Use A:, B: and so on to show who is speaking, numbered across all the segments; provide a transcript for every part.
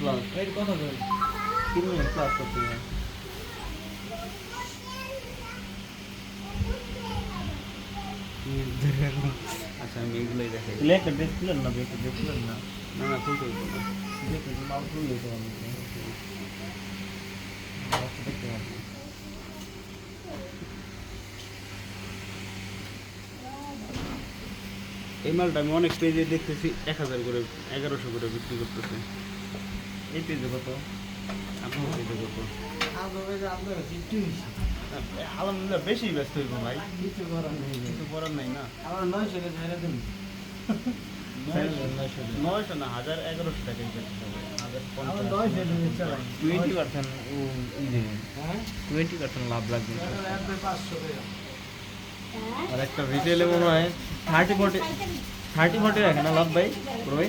A: Plus
B: এর কথা বল
A: তিন মিনিট প্লাস করতে হবে। আচ্ছা আমি এগুলোই দেখাই।
B: তুই একটা ড্রেস খুলেন না একটা ড্রেস খুলেন না।
A: না না খুলতে হইব না।
B: দেখে মাল খুললে তো আমি দেখতে পারব
A: এই মালটা আমি অনেক পেজে দেখতেছি এক হাজার করে এগারোশো করে বিক্রি করতেছে।
B: এই পেজে কত?
A: আপনার পেজে কত?
B: ফিফটি
A: আলহামদুলিল্লাহ বেশি ব্যস্ত হইব ভাই।
B: কিছু করার নেই
A: কিছু করার নাই না
B: আমার নয়শো কে ছেড়ে দিন নয়শো
A: নয়শো না হাজার এগারোশো টাকাই বেচতে হবে
C: টোয়েন্টি পার্সেন্ট
B: হ্যাঁ?
C: টোয়েন্টি পার্সেন্ট লাভ লাগবে।
B: পাঁচশো
C: আর একটা রিটেলে মনে হয় থার্টি ফোর্টি থার্টি ফোর্টি রাখে না লাভ ভাই পুরো ভাই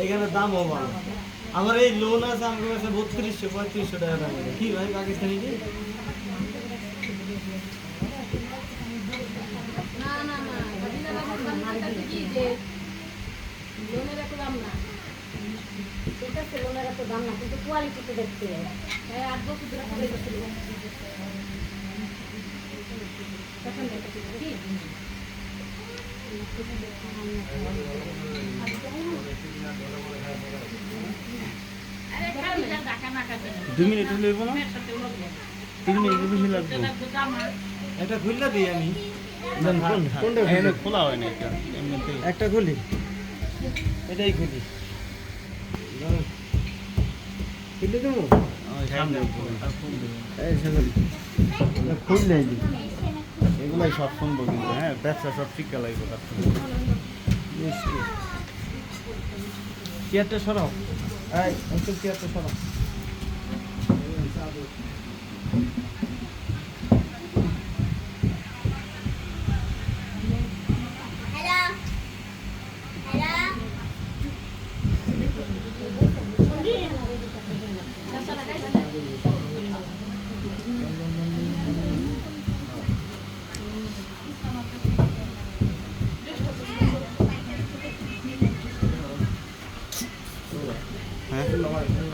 B: এইখানে দামও ভালো আমার এই লোন আছে আমার কাছে বত্রিশশো, পঁয়ত্রিশশো টাকা দাম। কি ভাই, পাকিস্তানি কি?
D: দাম দাম দেখতে। হ্যাঁ
A: দুই মিনিট হলে না? তিন মিনিট বেশি লাগবে।
B: এটা খুললে দিই আমি।
A: কোনটা খোলা হয় না এটা
B: একটা খুলি। এটাই খুলি। খুলে দেবো? খুললে
A: এগুলাই সব শুনব কিন্তু হ্যাঁ ব্যবসা সব শিক্ষা লাগবে।
B: চেয়ারটা সরাও। এই চেয়ারটা সরাও। the Lord.